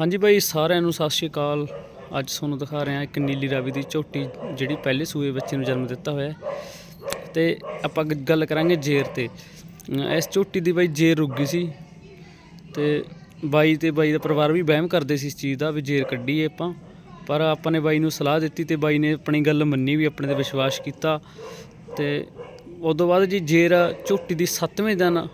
ਹਾਂਜੀ ਬਾਈ ਸਾਰਿਆਂ ਨੂੰ ਸਤਿ ਸ਼੍ਰੀ ਅਕਾਲ। ਅੱਜ ਤੁਹਾਨੂੰ ਦਿਖਾ ਰਹੇ ਹਾਂ ਇੱਕ ਨੀਲੀ ਰਾਵੀ ਦੀ ਝੋਟੀ, ਜਿਹੜੀ ਪਹਿਲੇ ਸੂਏ ਬੱਚੇ ਨੂੰ ਜਨਮ ਦਿੱਤਾ ਹੋਇਆ ਹੈ। ਤੇ ਆਪਾਂ ਗ- ਗੱਲ ਕਰਾਂਗੇ ਜੇਰ ਤੇ। ਇਸ ਝੋਟੀ ਦੀ ਬਾਈ ਜੇਰ ਰੁਕ ਗਈ ਸੀ। ਤੇ ਬਾਈ ਤੇ ਬਾਈ ਦਾ ਪਰਿਵਾਰ ਵੀ ਵਹਿਮ ਕਰਦੇ ਸੀ ਇਸ ਚੀਜ਼ ਦਾ, ਵੀ ਜੇਰ ਕੱਢੀਏ ਆਪਾਂ। ਪਰ ਆਪਾਂ ਨੇ ਬਾਈ ਨੂੰ ਸਲਾਹ ਦਿੱਤੀ ਤੇ ਬਾਈ ਨੇ ਆਪਣੀ ਗੱਲ ਮੰਨੀ ਵੀ, ਆਪਣੇ ਤੇ ਵਿਸ਼ਵਾਸ ਕੀਤਾ। ਤੇ ਉਦੋਂ ਬਾਅਦ ਜੀ ਜੇਰ ਝੋਟੀ ਦੀ 7ਵੇਂ ਦਿਨ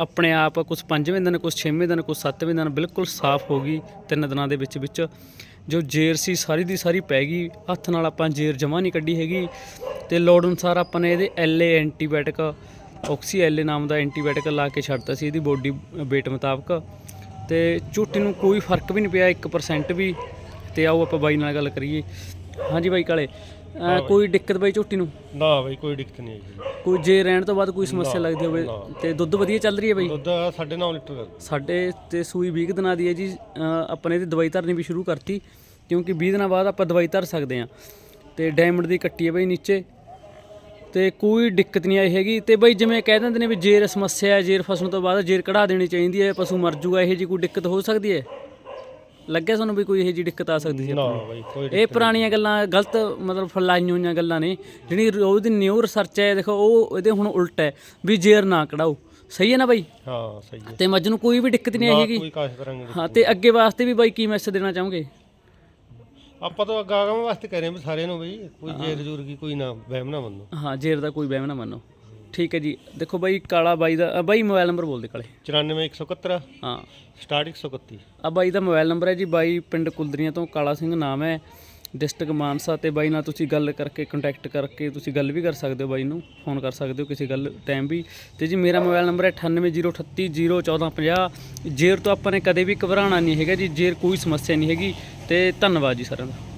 ਆਪਣੇ ਆਪ ਕੁਝ ਪੰਜਵੇਂ ਦਿਨ ਕੁਝ ਛੇਵੇਂ ਦਿਨ ਕੁਝ ਸੱਤਵੇਂ ਦਿਨ ਬਿਲਕੁਲ ਸਾਫ਼ ਹੋ ਗਈ ਤਿੰਨ ਦਿਨਾਂ ਦੇ ਵਿੱਚ ਵਿੱਚ ਜੋ ਜੇਰ ਸੀ ਸਾਰੀ ਦੀ ਸਾਰੀ ਪੈ ਗਈ। ਹੱਥ ਨਾਲ ਆਪਾਂ ਜੇਰ ਜਮਾ ਨਹੀਂ ਕੱਢੀ ਹੈਗੀ ਤੇ ਲੋੜ ਅਨੁਸਾਰ ਆਪਾਂ ਨੇ ਇਹਦੇ ਐਲਏ ਐਂਟੀਬਾਇਓਟਿਕ ਆਕਸੀ ਐਲਏ ਨਾਮ ਦਾ ਐਂਟੀਬਾਇਓਟਿਕ ਲਾ ਕੇ ਛੱਡਤਾ ਸੀ ਇਹਦੀ ਬੋਡੀ weight ਮੁਤਾਬਕ। ਤੇ ਝੂਟੀ ਨੂੰ ਕੋਈ ਫ਼ਰਕ ਵੀ ਨਹੀਂ ਪਿਆ 1% ਵੀ। ਤੇ ਆਓ ਆਪਾਂ ਬਾਈ ਨਾਲ ਗੱਲ ਕਰੀਏ। ਹਾਂਜੀ ਬਾਈ ਕਾਲੇ ਅਹ ਕੋਈ ਦਿੱਕਤ ਬਾਈ ਝੂਟੀ ਨੂੰ? ਨਾ ਬਈ ਕੋਈ ਦਿੱਕਤ ਨਹੀਂ ਆਈ ਕੋਈ ਜੇ ਰਹਿਣ ਤੋਂ ਬਾਅਦ ਕੋਈ ਸਮੱਸਿਆ ਲੱਗਦੀ ਹੋਵੇ। ਤੇ ਦੁੱਧ ਵਧੀਆ ਚੱਲ ਰਹੀ ਹੈ ਬਾਈ? ਦੁੱਧ 9.5 ਲੀਟਰ ਸਾਡੇ ਤੇ ਸੂਈ 20 ਕੁ ਦਿਨਾਂ ਦੀ ਹੈ ਜੀ। ਅਹ ਆਪਾਂ ਨੇ ਇਹਦੀ ਦਵਾਈ ਧਰਨੀ ਵੀ ਸ਼ੁਰੂ ਕਰਤੀ ਕਿਉਂਕਿ 20 ਦਿਨਾਂ ਬਾਅਦ ਆਪਾਂ ਦਵਾਈ ਧਰ ਸਕਦੇ ਹਾਂ। ਤੇ ਡਾਇਮੰਡ ਦੀ ਕੱਟੀ ਹੈ ਬਈ ਨੀਚੇ। ਤੇ ਕੋਈ ਦਿੱਕਤ ਨਹੀਂ ਆਈ ਹੈਗੀ। ਤੇ ਬਈ ਜਿਵੇਂ ਕਹਿ ਦਿੰਦੇ ਨੇ ਵੀ ਜੇਰ ਸਮੱਸਿਆ ਹੈ ਜੇਰ ਫਸਣ ਤੋਂ ਬਾਅਦ ਜੇਰ ਕਢਾ ਦੇਣੀ ਚਾਹੀਦੀ ਹੈ ਪਸ਼ੂ ਮਰ ਜੂਗਾ ਇਹ ਜੀ ਕੋਈ ਦਿੱਕਤ ਹੋ ਸਕਦੀ ਹੈ? ਲੱਗਿਆ ਤੁਹਾਨੂੰ ਵੀ ਕੋਈ ਇਹ ਜੀ ਦਿੱਕਤ ਆ ਸਕਦੀ ਸੀ ਨਾ ਆਪਾਂ ਨੂੰ? ਬਈ ਕੋਈ ਇਹ ਪੁਰਾਣੀਆਂ ਗੱਲਾਂ ਗਲਤ ਮਤਲਬ ਫਲਾਈਆਂ ਹੋਈਆਂ ਗੱਲਾਂ ਨੇ। ਜਿਹੜੀ ਰੋਜ਼ ਦੀ ਨਿਊ ਰਿਸਰਚ ਹੈ ਦੇਖੋ ਉਹ ਇਹਦੇ ਹੁਣ ਉਲਟ ਹੈ ਵੀ ਜੇਰ ਨਾ ਕਢਾਓ। ਸਹੀ ਹੈ ਨਾ ਬਾਈ? ਹਾਂ ਸਹੀ ਹੈ। ਤੇ ਮੱਝ ਨੂੰ ਕੋਈ ਵੀ ਦਿੱਕਤ ਨਹੀਂ ਆਏਗੀ ਕੋਈ ਕਾਸ਼ ਹਾਂ ਤੇ ਅੱਗੇ ਵਾਸਤੇ ਵੀ ਬਾਈ ਕੀ ਮੈਸੇਜ ਦੇਣਾ ਚਾਹੋਗੇ? ਆਪਾਂ ਤਾਂ ਅੱਗਾ ਆਗਮ ਵਾਸਤੇ ਕਹਿ ਰਹੇ ਹਾਂ ਸਾਰਿਆਂ ਨੂੰ ਬਈ ਕੋਈ ਜੇਰ ਜੂਰ ਕੀ ਕੋਈ ਨਾ ਵਹਿਮ ਨਾ ਮੰਨੋ। ਹਾਂ ਜੇਰ ਦਾ ਕੋਈ ਵਹਿਮ ਨਾ ਮੰਨੋ। ਠੀਕ ਹੈ ਜੀ। ਦੇਖੋ ਬਾਈ ਕਾਲਾ ਬਾਈ ਦਾ ਅ, ਬਾਈ ਮੋਬਾਈਲ ਨੰਬਰ ਬੋਲ ਦੇ ਕਾਲੇ। 94171 ਹਾਂ। ਸਟਾਰਟ 131 ਆ ਬਾਈ ਦਾ ਮੋਬਾਈਲ ਨੰਬਰ ਹੈ ਜੀ। ਬਾਈ ਪਿੰਡ ਕੁਲਦਰੀਆਂ ਤੋਂ ਕਾਲਾ ਸਿੰਘ ਨਾਮ ਹੈ। ਡਿਸਟ੍ਰਿਕਟ ਮਾਨਸਾ ਤੇ ਬਾਈ ਨਾਲ ਤੁਸੀਂ ਗੱਲ ਕਰਕੇ ਕੰਟੈਕਟ ਕਰਕੇ ਤੁਸੀਂ ਗੱਲ ਵੀ ਕਰ ਸਕਦੇ ਹੋ ਬਾਈ ਨੂੰ। ਫੋਨ ਕਰ ਸਕਦੇ ਹੋ ਕਿਸੇ ਗੱਲ ਟਾਈਮ ਵੀ। ਤੇ ਜੀ ਮੇਰਾ ਮੋਬਾਈਲ ਨੰਬਰ ਹੈ 9803801450 ਜੇਰ ਤੋਂ ਆਪਾਂ ਨੇ ਕਦੇ ਵੀ ਘਬਰਾਉਣਾ ਨਹੀਂ ਹੈਗਾ ਜੀ। ਜੇਰ ਕੋਈ ਸਮੱਸਿਆ ਨਹੀਂ ਹੈਗੀ। ਤੇ ਧੰਨਵਾਦ ਜੀ ਸਾਰਿਆਂ ਦਾ।